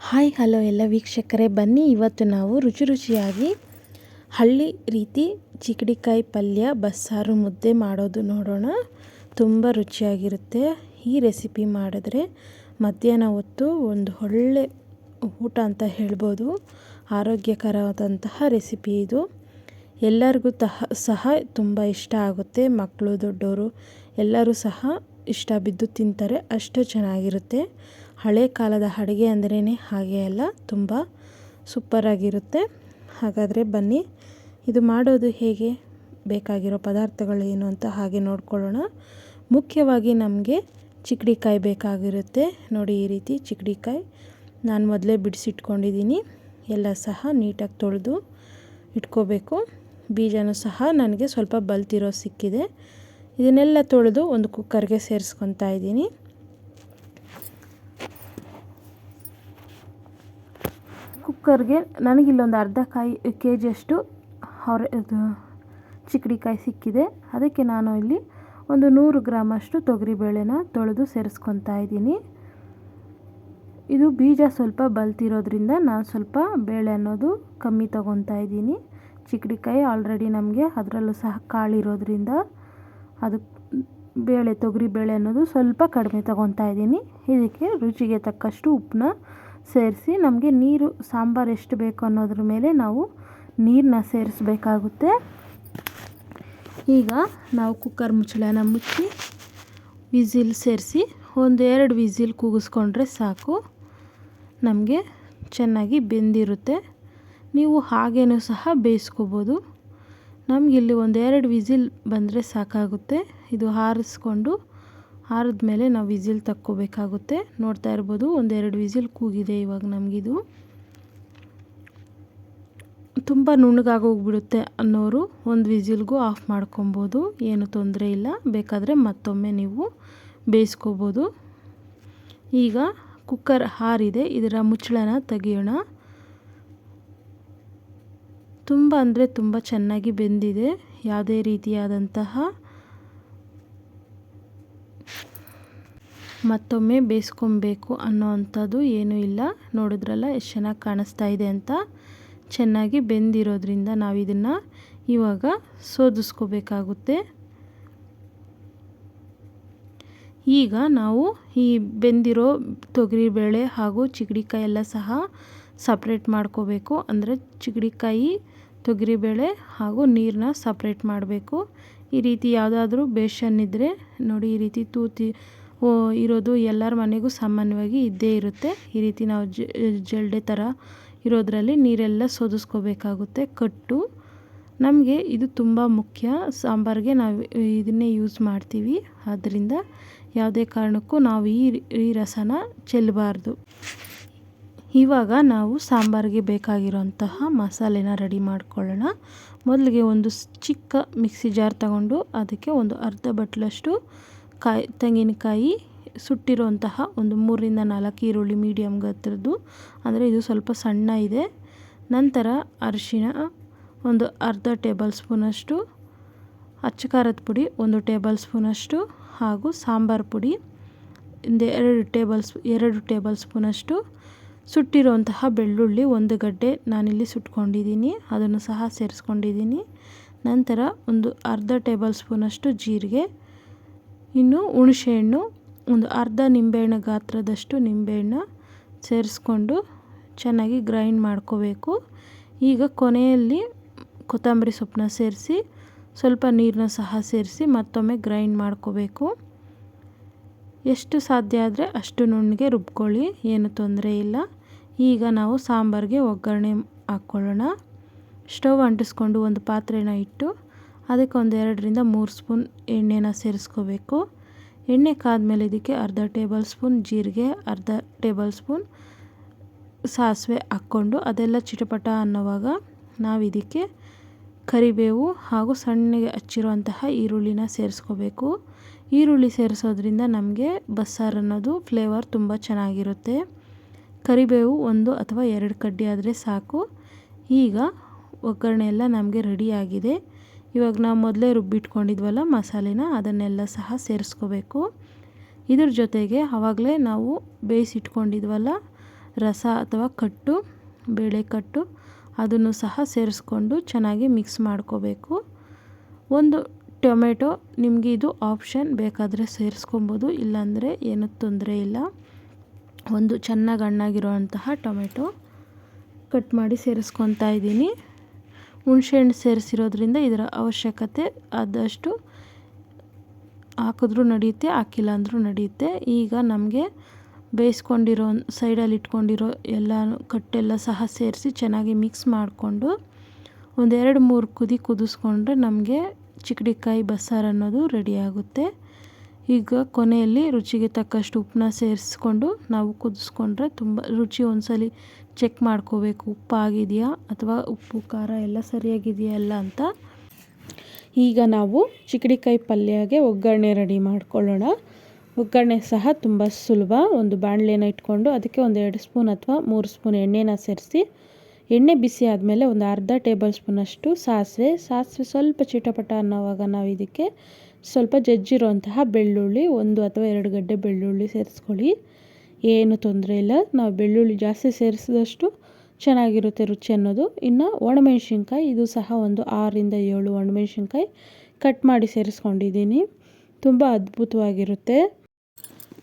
Hi, hello ಎಲ್ಲ ವೀಕ್ಷಕರೇ, ಬನ್ನಿ ಇವತ್ತು ನಾವು ರುಚಿ ರುಚಿಯಾಗಿ ಹಳ್ಳಿ ರೀತಿ ಚಿಕಡಿಕಾಯಿ ಪಲ್ಯ, ಬಸ್ಸಾರು ಮುದ್ದೆ ಮಾಡೋದು ನೋಡೋಣ. ತುಂಬ ರುಚಿಯಾಗಿರುತ್ತೆ. ಈ ರೆಸಿಪಿ ಮಾಡಿದ್ರೆ ಮಧ್ಯಾಹ್ನ ಹೊತ್ತು ಒಂದು ಒಳ್ಳೆ ಊಟ ಅಂತ ಹೇಳ್ಬೋದು. ಆರೋಗ್ಯಕರವಾದಂತಹ ರೆಸಿಪಿ ಇದು. ಎಲ್ಲರಿಗೂ ತಹ, ಸಹ ತುಂಬ ಇಷ್ಟ ಆಗುತ್ತೆ. ಮಕ್ಕಳು, ದೊಡ್ಡವರು ಎಲ್ಲರೂ ಸಹ ಇಷ್ಟ ಬಿದ್ದು ತಿಂತಾರೆ. ಅಷ್ಟು ಚೆನ್ನಾಗಿರುತ್ತೆ. ಹಳೆ ಕಾಲದ ಅಡುಗೆ ಅಂದ್ರೇ ಹಾಗೆ ಅಲ್ಲ, ತುಂಬ ಸೂಪರಾಗಿರುತ್ತೆ ಹಾಗಾದರೆ ಬನ್ನಿ, ಇದು ಮಾಡೋದು ಹೇಗೆ? ಬೇಕಾಗಿರೋ ಪದಾರ್ಥಗಳು ಏನು ಅಂತ ಹಾಗೆ ನೋಡ್ಕೊಳ್ಳೋಣ. ಮುಖ್ಯವಾಗಿ ನಮಗೆ ಚಿಕ್ಕಡಿಕಾಯಿ ಬೇಕಾಗಿರುತ್ತೆ. ನೋಡಿ ಈ ರೀತಿ ಚಿಕ್ಕಡಿಕಾಯಿ ನಾನು ಮೊದಲೇ ಬಿಡಿಸಿಟ್ಕೊಂಡಿದ್ದೀನಿ ಎಲ್ಲ ಸಹ ನೀಟಾಗಿ ತೊಳೆದು ಇಟ್ಕೋಬೇಕು. ಬೀಜನೂ ಸಹ ನನಗೆ ಸ್ವಲ್ಪ ಬಲ್ತಿರೋ ಸಿಕ್ಕಿದೆ. ಇದನ್ನೆಲ್ಲ ತೊಳೆದು ಒಂದು ಕುಕ್ಕರ್ಗೆ ಸೇರಿಸ್ಕೊತಾ ಇದ್ದೀನಿ ಕುಕ್ಕರ್ಗೆ ನನಗಿಲ್ಲೊಂದು ಅರ್ಧ ಕಾಯಿ ಕೆ ಜಿಯಷ್ಟು ಹೊರ, ಇದು ಚಿಕ್ಕಡಿಕಾಯಿ ಸಿಕ್ಕಿದೆ. ಅದಕ್ಕೆ ನಾನು ಇಲ್ಲಿ ಒಂದು ನೂರು ಗ್ರಾಮಷ್ಟು ತೊಗರಿಬೇಳೆನ ತೊಳೆದು ಸೇರಿಸ್ಕೊತಾ ಇದ್ದೀನಿ. ಇದು ಬೀಜ ಸ್ವಲ್ಪ ಬಲ್ತಿರೋದ್ರಿಂದ ನಾನು ಸ್ವಲ್ಪ ಬೇಳೆ ಅನ್ನೋದು ಕಮ್ಮಿ ತೊಗೊತಾ ಇದ್ದೀನಿ. ಚಿಕ್ಕಡಿಕಾಯಿ ಆಲ್ರೆಡಿ ನಮಗೆ ಅದರಲ್ಲೂ ಸಹ ಕಾಳಿರೋದ್ರಿಂದ ಅದು ಬೇಳೆ, ತೊಗರಿ ಬೇಳೆ ಅನ್ನೋದು ಸ್ವಲ್ಪ ಕಡಿಮೆ ತೊಗೊತಾ ಇದ್ದೀನಿ. ಇದಕ್ಕೆ ರುಚಿಗೆ ತಕ್ಕಷ್ಟು ಉಪ್ಪನ್ನ ಸೇರಿಸಿ ನಮಗೆ ನೀರು, ಸಾಂಬಾರು ಎಷ್ಟು ಬೇಕು ಅನ್ನೋದ್ರ ಮೇಲೆ ನಾವು ನೀರನ್ನ ಸೇರಿಸ್ಬೇಕಾಗುತ್ತೆ. ಈಗ ನಾವು ಕುಕ್ಕರ್ ಮುಚ್ಚಳನ ಮುಚ್ಚಿ ವಿಸಿಲ್ ಸೇರಿಸಿ ಒಂದು ಎರಡು ವಿಝಿಲ್ ಕೂಗಿಸ್ಕೊಂಡ್ರೆ ಸಾಕು. ನಮಗೆ ಚೆನ್ನಾಗಿ ಬೆಂದಿರುತ್ತೆ. ನೀವು ಹಾಗೇನೂ ಸಹ ಬೇಯಿಸ್ಕೋಬೋದು. ನಮಗಿಲ್ಲಿ ಒಂದೆರಡು ವಿಸಿಲ್ ಬಂದರೆ ಸಾಕಾಗುತ್ತೆ. ಇದು ಹಾರಿಸ್ಕೊಂಡು ಆರಿದ್ಮೇಲೆ ನಾವು ವಿಸಿಲ್ ತಕ್ಕೋಬೇಕಾಗುತ್ತೆ. ನೋಡ್ತಾ ಇರ್ಬೋದು ಒಂದೆರಡು ವಿಸಿಲ್ ಕೂಗಿದೆ ಇವಾಗ ನಮಗಿದು. ತುಂಬ ನುಣ್ಣಗಾಗೋಗ್ಬಿಡುತ್ತೆ ಅನ್ನೋರು ಒಂದು ವಿಸಿಲ್ಗೂ ಆಫ್ ಮಾಡ್ಕೊಬೋದು. ಏನು ತೊಂದರೆ ಇಲ್ಲ. ಬೇಕಾದರೆ ಮತ್ತೊಮ್ಮೆ ನೀವು ಬೇಯಿಸ್ಕೋಬೋದು. ಈಗ ಕುಕ್ಕರ್ ಹಾರಿದೆ. ಇದರ ಮುಚ್ಚಳನ ತೆಗೆಯೋಣ. ತುಂಬ ಅಂದರೆ ತುಂಬ ಚೆನ್ನಾಗಿ ಬೆಂದಿದೆ. ಯಾವುದೇ ರೀತಿಯಾದಂತಹ ಮತ್ತೊಮ್ಮೆ ಬೇಯಿಸ್ಕೊಬೇಕು ಅನ್ನೋ ಅಂಥದ್ದು ಏನೂ ಇಲ್ಲ. ನೋಡಿದ್ರಲ್ಲ, ಎಷ್ಟು ಚೆನ್ನಾಗಿ ಕಾಣಿಸ್ತಾ ಇದೆ ಅಂತ? ಚೆನ್ನಾಗಿ ಬೆಂದಿರೋದ್ರಿಂದ ನಾವು ಇದನ್ನು ಇವಾಗ ಸೋದಿಸ್ಕೋಬೇಕಾಗುತ್ತೆ. ಈಗ ನಾವು ಈ ಬೆಂದಿರೋ ತೊಗರಿಬೇಳೆ ಹಾಗೂ ಚಿಗಡಿಕಾಯಿ ಎಲ್ಲ ಸಹ ಸಪ್ರೇಟ್ ಮಾಡ್ಕೋಬೇಕು. ಅಂದರೆ ಚಿಗಡಿಕಾಯಿ ತೊಗರಿಬೇಳೆ ಹಾಗೂ ನೀರನ್ನ ಸಪ್ರೇಟ್ ಮಾಡಬೇಕು. ಈ ರೀತಿ ಯಾವುದಾದ್ರೂ ಬೇಷನ್ ಇದ್ದರೆ ನೋಡಿ, ಈ ರೀತಿ ತೂತಿ ಇರೋದು ಎಲ್ಲರ ಮನೆಗೂ ಸಾಮಾನ್ಯವಾಗಿ ಇದ್ದೇ ಇರುತ್ತೆ. ಈ ರೀತಿ ನಾವು ಜಲ್ಡೆ ಥರ ಇರೋದರಲ್ಲಿ ನೀರೆಲ್ಲ ಸೋದಿಸ್ಕೋಬೇಕಾಗುತ್ತೆ, ಕಟ್ಟು. ನಮಗೆ ಇದು ತುಂಬ ಮುಖ್ಯ. ಸಾಂಬಾರಿಗೆ ನಾವು ಇದನ್ನೇ ಯೂಸ್ ಮಾಡ್ತೀವಿ. ಆದ್ದರಿಂದ ಯಾವುದೇ ಕಾರಣಕ್ಕೂ ನಾವು ಈ ಈ ರಸನ ಚೆಲ್ಲಬಾರ್ದು ಇವಾಗ ನಾವು ಸಾಂಬಾರಿಗೆ ಬೇಕಾಗಿರೋಂತಹ ಮಸಾಲೆನ ರೆಡಿ ಮಾಡ್ಕೊಳ್ಳೋಣ. ಮೊದಲಿಗೆ ಒಂದು ಚಿಕ್ಕ ಮಿಕ್ಸಿ ಜಾರ್ ತಗೊಂಡು ಅದಕ್ಕೆ ಒಂದು ಅರ್ಧ ಬಟ್ಲಷ್ಟು ಕಾಯಿ, ತೆಂಗಿನಕಾಯಿ ಸುಟ್ಟಿರುವಂತಹ ಒಂದು ಮೂರರಿಂದ ನಾಲ್ಕು ಈರುಳ್ಳಿ ಮೀಡಿಯಮ್ ಗಾತ್ರದ್ದು. ಅಂದರೆ ಇದು ಸ್ವಲ್ಪ ಸಣ್ಣ ಇದೆ. ನಂತರ ಅರಿಶಿಣ ಒಂದು ಅರ್ಧ ಟೇಬಲ್ ಸ್ಪೂನಷ್ಟು ಅಚ್ಚ ಖಾರದ ಪುಡಿ ಒಂದು ಟೇಬಲ್ ಸ್ಪೂನಷ್ಟು ಹಾಗೂ ಸಾಂಬಾರು ಪುಡಿ ಒಂದು ಎರಡು ಟೇಬಲ್ ಸ್ಪೂ ಎರಡು ಟೇಬಲ್ ಸ್ಪೂನಷ್ಟು ಸುಟ್ಟಿರುವಂತಹ ಬೆಳ್ಳುಳ್ಳಿ ಒಂದು ಗಡ್ಡೆ ನಾನಿಲ್ಲಿ ಸುಟ್ಕೊಂಡಿದ್ದೀನಿ. ಅದನ್ನು ಸಹ ಸೇರಿಸ್ಕೊಂಡಿದ್ದೀನಿ. ನಂತರ ಒಂದು ಅರ್ಧ ಟೇಬಲ್ ಸ್ಪೂನಷ್ಟು ಜೀರಿಗೆ ಇನ್ನು ಹುಣಸೆಹಣ್ಣು ಒಂದು ಅರ್ಧ ನಿಂಬೆಹಣ್ಣು ಗಾತ್ರದಷ್ಟು ನಿಂಬೆಹಣ್ಣು ಸೇರಿಸ್ಕೊಂಡು ಚೆನ್ನಾಗಿ ಗ್ರೈಂಡ್ ಮಾಡ್ಕೋಬೇಕು. ಈಗ ಕೊನೆಯಲ್ಲಿ ಕೊತ್ತಂಬರಿ ಸೊಪ್ಪನ್ನ ಸೇರಿಸಿ, ಸ್ವಲ್ಪ ನೀರನ್ನ ಸಹ ಸೇರಿಸಿ ಮತ್ತೊಮ್ಮೆ ಗ್ರೈಂಡ್ ಮಾಡ್ಕೋಬೇಕು. ಎಷ್ಟು ಸಾಧ್ಯ ಆದರೆ ಅಷ್ಟು ನುಣ್ಣಗೆ ರುಬ್ಕೊಳ್ಳಿ, ಏನು ತೊಂದರೆ ಇಲ್ಲ. ಈಗ ನಾವು ಸಾಂಬಾರಿಗೆ ಒಗ್ಗರಣೆ ಹಾಕ್ಕೊಳ್ಳೋಣ. ಸ್ಟವ್ ಅಂಟಿಸ್ಕೊಂಡು ಒಂದು ಪಾತ್ರೆನ ಇಟ್ಟು ಅದಕ್ಕೆ ಒಂದು ಎರಡರಿಂದ ಮೂರು ಸ್ಪೂನ್ ಎಣ್ಣೆನ ಸೇರಿಸ್ಕೋಬೇಕು. ಎಣ್ಣೆ ಕಾದ್ಮೇಲೆ ಇದಕ್ಕೆ ಅರ್ಧ ಟೇಬಲ್ ಸ್ಪೂನ್ ಜೀರಿಗೆ, ಅರ್ಧ ಟೇಬಲ್ ಸ್ಪೂನ್ ಸಾಸಿವೆ ಹಾಕ್ಕೊಂಡು ಅದೆಲ್ಲ ಚಿಟಪಟ ಅನ್ನೋವಾಗ ನಾವು ಇದಕ್ಕೆ ಕರಿಬೇವು ಹಾಗೂ ಸಣ್ಣಗೆ ಹಚ್ಚಿರುವಂತಹ ಈರುಳ್ಳಿನ ಸೇರಿಸ್ಕೋಬೇಕು. ಈರುಳ್ಳಿ ಸೇರಿಸೋದ್ರಿಂದ ನಮಗೆ ಬಸ್ಸಾರು ಅನ್ನೋದು ಫ್ಲೇವರ್ ತುಂಬ ಚೆನ್ನಾಗಿರುತ್ತೆ. ಕರಿಬೇವು ಒಂದು ಅಥವಾ ಎರಡು ಕಡ್ಡಿ ಆದರೆ ಸಾಕು. ಈಗ ಒಗ್ಗರಣೆ ಎಲ್ಲ ನಮಗೆ ರೆಡಿಯಾಗಿದೆ ಇವಾಗ ನಾವು ಮೊದಲೇ ರುಬ್ಬಿಟ್ಕೊಂಡಿದ್ವಲ್ಲ ಮಸಾಲೆನ, ಅದನ್ನೆಲ್ಲ ಸಹ ಸೇರಿಸ್ಕೋಬೇಕು. ಇದ್ರ ಜೊತೆಗೆ ಆವಾಗಲೇ ನಾವು ಬೇಯಿಸಿಟ್ಕೊಂಡಿದ್ವಲ್ಲ ರಸ ಅಥವಾ ಕಟ್ಟು, ಬೇಳೆ ಕಟ್ಟು, ಅದನ್ನು ಸಹ ಸೇರಿಸ್ಕೊಂಡು ಚೆನ್ನಾಗಿ ಮಿಕ್ಸ್ ಮಾಡ್ಕೋಬೇಕು. ಒಂದು ಟೊಮೆಟೊ, ನಿಮಗೆ ಇದು ಆಪ್ಷನ್ ಬೇಕಾದರೆ ಸೇರಿಸ್ಕೊಬೋದು, ಇಲ್ಲಾಂದರೆ ಏನೂ ತೊಂದರೆ ಇಲ್ಲ. ಒಂದು ಚೆನ್ನಾಗಿ ಹಣ್ಣಾಗಿರುವಂತಹ ಟೊಮೆಟೊ ಕಟ್ ಮಾಡಿ ಸೇರಿಸ್ಕೊತಾ ಇದ್ದೀನಿ. ಹುಣಸೆಹಣ್ಣು ಸೇರಿಸಿರೋದ್ರಿಂದ ಇದರ ಅವಶ್ಯಕತೆ ಆದಷ್ಟು ಹಾಕಿದ್ರೂ ನಡೆಯುತ್ತೆ, ಹಾಕಿಲ್ಲ ಅಂದರೂ ನಡೆಯುತ್ತೆ. ಈಗ ನಮಗೆ ಬೇಯಿಸ್ಕೊಂಡಿರೋ ಸೈಡಲ್ಲಿ ಇಟ್ಕೊಂಡಿರೋ ಎಲ್ಲ ಕಟ್ಟೆಲ್ಲ ಸಹ ಸೇರಿಸಿ ಚೆನ್ನಾಗಿ ಮಿಕ್ಸ್ ಮಾಡಿಕೊಂಡು ಒಂದೆರಡು ಮೂರು ಕುದಿ ಕುದಿಸ್ಕೊಂಡ್ರೆ ನಮಗೆ ಚಿಕ್ಕಡಿಕಾಯಿ ಬಸ್ಸಾರು ಅನ್ನೋದು ರೆಡಿಯಾಗುತ್ತೆ ಈಗ ಕೊನೆಯಲ್ಲಿ ರುಚಿಗೆ ತಕ್ಕಷ್ಟು ಉಪ್ಪನ್ನ ಸೇರಿಸ್ಕೊಂಡು ನಾವು ಕುದಿಸ್ಕೊಂಡ್ರೆ ತುಂಬ ರುಚಿ ಒಂದ್ಸಲಿ ಚೆಕ್ ಮಾಡ್ಕೋಬೇಕು. ಉಪ್ಪಾಗಿದೆಯಾ ಅಥವಾ ಉಪ್ಪು, ಖಾರ ಎಲ್ಲ ಸರಿಯಾಗಿದೆಯಾ ಎಲ್ಲ ಅಂತ. ಈಗ ನಾವು ಚಿಕಡಿಕಾಯಿ ಪಲ್ಯಗೆ ಒಗ್ಗರಣೆ ರೆಡಿ ಮಾಡ್ಕೊಳ್ಳೋಣ. ಒಗ್ಗರಣೆ ಸಹ ತುಂಬ ಸುಲಭ. ಒಂದು ಬಾಣಲೆನ ಇಟ್ಕೊಂಡು ಅದಕ್ಕೆ ಒಂದು ಎರಡು ಸ್ಪೂನ್ ಅಥವಾ ಮೂರು ಸ್ಪೂನ್ ಎಣ್ಣೆನ ಸೇರಿಸಿ. ಎಣ್ಣೆ ಬಿಸಿ ಆದಮೇಲೆ ಒಂದು ಅರ್ಧ ಟೇಬಲ್ ಸ್ಪೂನಷ್ಟು ಸಾಸಿವೆ. ಸಾಸಿವೆ ಸ್ವಲ್ಪ ಚಿಟಪಟ ಅನ್ನೋವಾಗ ನಾವು ಇದಕ್ಕೆ ಸ್ವಲ್ಪ ಜಜ್ಜಿರುವಂತಹ ಬೆಳ್ಳುಳ್ಳಿ, ಒಂದು ಅಥವಾ ಎರಡು ಗಡ್ಡೆ ಬೆಳ್ಳುಳ್ಳಿ ಸೇರಿಸ್ಕೊಳ್ಳಿ. ಏನು ತೊಂದರೆ ಇಲ್ಲ. ನಾವು ಬೆಳ್ಳುಳ್ಳಿ ಜಾಸ್ತಿ ಸೇರಿಸಿದಷ್ಟು ಚೆನ್ನಾಗಿರುತ್ತೆ ರುಚಿ ಅನ್ನೋದು. ಇನ್ನು ಒಣಮೆಣ್ಸಿನ್ಕಾಯಿ, ಇದು ಸಹ ಒಂದು ಆರರಿಂದ ಏಳು ಒಣಮೆಣ್ಸಿನ್ಕಾಯಿ ಕಟ್ ಮಾಡಿ ಸೇರಿಸ್ಕೊಂಡಿದ್ದೀನಿ. ತುಂಬ ಅದ್ಭುತವಾಗಿರುತ್ತೆ.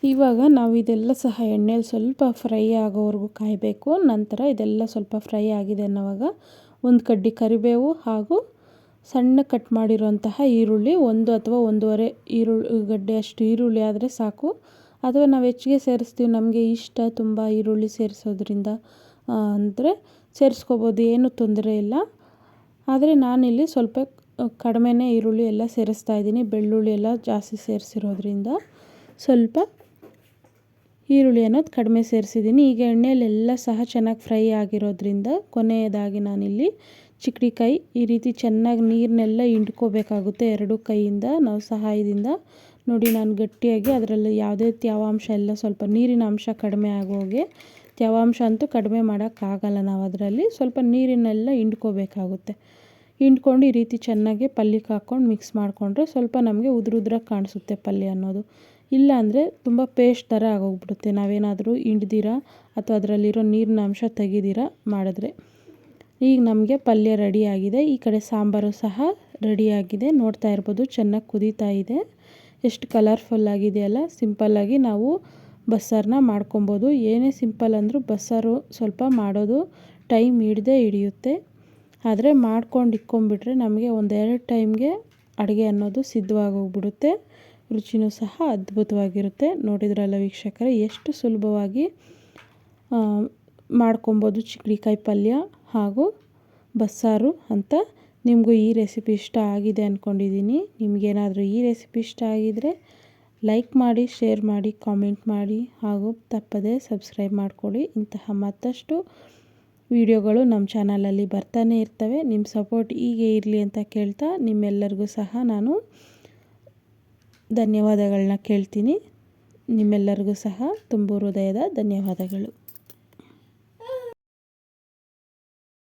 ಇವಾಗ ನಾವು ಇದೆಲ್ಲ ಸಹ ಎಣ್ಣೆಲಿ ಸ್ವಲ್ಪ ಫ್ರೈ ಆಗೋವರೆಗೂ ಕಾಯಬೇಕು. ನಂತರ ಇದೆಲ್ಲ ಸ್ವಲ್ಪ ಫ್ರೈ ಆಗಿದೆ ಅನ್ನೋವಾಗ ಒಂದು ಕಡ್ಡಿ ಕರಿಬೇವು ಹಾಗೂ ಸಣ್ಣ ಕಟ್ ಮಾಡಿರುವಂತಹ ಈರುಳ್ಳಿ, ಒಂದು ಅಥವಾ ಒಂದೂವರೆ ಈರುಳ್ಳಿ ಗಡ್ಡೆ ಅಷ್ಟು ಈರುಳ್ಳಿ ಆದರೆ ಸಾಕು. ಅಥವಾ ನಾವು ಹೆಚ್ಚಿಗೆ ಸೇರಿಸ್ತೀವಿ. ನಮಗೆ ಇಷ್ಟ ತುಂಬ ಈರುಳ್ಳಿ ಸೇರಿಸೋದ್ರಿಂದ. ಅಂದರೆ ಸೇರಿಸ್ಕೋಬೋದು, ಏನೂ ತೊಂದರೆ ಇಲ್ಲ. ಆದರೆ ನಾನಿಲ್ಲಿ ಸ್ವಲ್ಪ ಕಡಿಮೆನೇ ಈರುಳ್ಳಿ ಎಲ್ಲ ಸೇರಿಸ್ತಾ ಇದ್ದೀನಿ. ಬೆಳ್ಳುಳ್ಳಿ ಎಲ್ಲ ಜಾಸ್ತಿ ಸೇರಿಸಿರೋದ್ರಿಂದ ಸ್ವಲ್ಪ ಈರುಳ್ಳಿ ಅನ್ನೋದು ಕಡಿಮೆ ಸೇರಿಸಿದ್ದೀನಿ. ಈಗ ಎಣ್ಣೆಯಲ್ಲೆಲ್ಲ ಸಹ ಚೆನ್ನಾಗಿ ಫ್ರೈ ಆಗಿರೋದ್ರಿಂದ ಕೊನೆಯದಾಗಿ ನಾನಿಲ್ಲಿ ಚಿಕ್ಕಡಿಕಾಯಿ ಈ ರೀತಿ ಚೆನ್ನಾಗಿ ನೀರನ್ನೆಲ್ಲ ಹಿಂಡ್ಕೋಬೇಕಾಗುತ್ತೆ. ಎರಡು ಕೈಯಿಂದ, ನಾವು ಸಹಾಯದಿಂದ ನೋಡಿ ನಾನು ಗಟ್ಟಿಯಾಗಿ ಅದರಲ್ಲಿ ಯಾವುದೇ ತ್ಯಾವಾಂಶ ಎಲ್ಲ ಸ್ವಲ್ಪ ನೀರಿನ ಅಂಶ ಕಡಿಮೆ ಆಗೋಗೆ ತ್ಯಾವಾಂಶ ಅಂತೂ ಕಡಿಮೆ ಮಾಡೋಕ್ಕಾಗಲ್ಲ ನಾವು ಅದರಲ್ಲಿ. ಸ್ವಲ್ಪ ನೀರಿನೆಲ್ಲ ಹಿಂಡ್ಕೋಬೇಕಾಗುತ್ತೆ. ಹಿಂಡ್ಕೊಂಡು ಈ ರೀತಿ ಚೆನ್ನಾಗಿ ಪಲ್ಯಕ್ಕೆ ಹಾಕ್ಕೊಂಡು ಮಿಕ್ಸ್ ಮಾಡಿಕೊಂಡ್ರೆ ಸ್ವಲ್ಪ ನಮಗೆ ಉದುರುದ್ರಾಗಿ ಕಾಣಿಸುತ್ತೆ ಪಲ್ಯ ಅನ್ನೋದು. ಇಲ್ಲ ಅಂದರೆ ತುಂಬ ಪೇಸ್ಟ್ ಥರ ಆಗೋಗ್ಬಿಡುತ್ತೆ. ನಾವೇನಾದರೂ ಹಿಂಡ್ದಿರಾ ಅಥವಾ ಅದರಲ್ಲಿರೋ ನೀರಿನ ಅಂಶ ತೆಗೆದಿರ ಮಾಡಿದ್ರೆ. ಈಗ ನಮಗೆ ಪಲ್ಯ ರೆಡಿಯಾಗಿದೆ ಈ ಕಡೆ ಸಾಂಬಾರು ಸಹ ರೆಡಿಯಾಗಿದೆ ನೋಡ್ತಾ ಇರ್ಬೋದು ಚೆನ್ನಾಗಿ ಕುದೀತಾ ಇದೆ. ಎಷ್ಟು ಕಲರ್ಫುಲ್ ಆಗಿದೆಯಲ್ಲ ಸಿಂಪಲ್ಲಾಗಿ ನಾವು ಬಸ್ಸಾರನ್ನ ಮಾಡ್ಕೊಬೋದು. ಏನೇ ಸಿಂಪಲ್ ಅಂದರೂ ಬಸ್ಸಾರು ಸ್ವಲ್ಪ ಮಾಡೋದು ಟೈಮ್ ಹಿಡ್ದೇ ಹಿಡಿಯುತ್ತೆ. ಆದರೆ ಮಾಡ್ಕೊಂಡು ಇಕ್ಕೊಂಬಿಟ್ರೆ ನಮಗೆ ಒಂದೆರಡು ಟೈಮ್ಗೆ ಅಡುಗೆ ಅನ್ನೋದು ಸಿದ್ಧವಾಗೋಗ್ಬಿಡುತ್ತೆ. ರುಚಿನೂ ಸಹ ಅದ್ಭುತವಾಗಿರುತ್ತೆ. ನೋಡಿದ್ರಲ್ಲ ವೀಕ್ಷಕರೇ, ಎಷ್ಟು ಸುಲಭವಾಗಿ ಮಾಡ್ಕೊಬೋದು ಚಿಕ್ಕಡಿಕಾಯಿ ಪಲ್ಯ ಹಾಗೂ ಬಸ್ಸಾರು ಅಂತ. ನಿಮಗೂ ಈ ರೆಸಿಪಿ ಇಷ್ಟ ಆಗಿದೆ ಅಂದ್ಕೊಂಡಿದ್ದೀನಿ ನಿಮಗೇನಾದರೂ ಈ ರೆಸಿಪಿ ಇಷ್ಟ ಆಗಿದ್ದರೆ ಲೈಕ್ ಮಾಡಿ, ಶೇರ್ ಮಾಡಿ, ಕಾಮೆಂಟ್ ಮಾಡಿ ಹಾಗೂ ತಪ್ಪದೇ ಸಬ್ಸ್ಕ್ರೈಬ್ ಮಾಡಿಕೊಳ್ಳಿ. ಇಂತಹ ಮತ್ತಷ್ಟು ವಿಡಿಯೋಗಳು ನಮ್ಮ ಚಾನಲಲ್ಲಿ ಬರ್ತಾನೆ ಇರ್ತವೆ. ನಿಮ್ಮ ಸಪೋರ್ಟ್ ಹೀಗೆ ಇರಲಿ ಅಂತ ಕೇಳ್ತಾ ನಿಮ್ಮೆಲ್ಲರಿಗೂ ಸಹ ನಾನು ಧನ್ಯವಾದಗಳನ್ನ ಕೇಳ್ತೀನಿ. ನಿಮ್ಮೆಲ್ಲರಿಗೂ ಸಹ ತುಂಬ ಹೃದಯದ ಧನ್ಯವಾದಗಳು.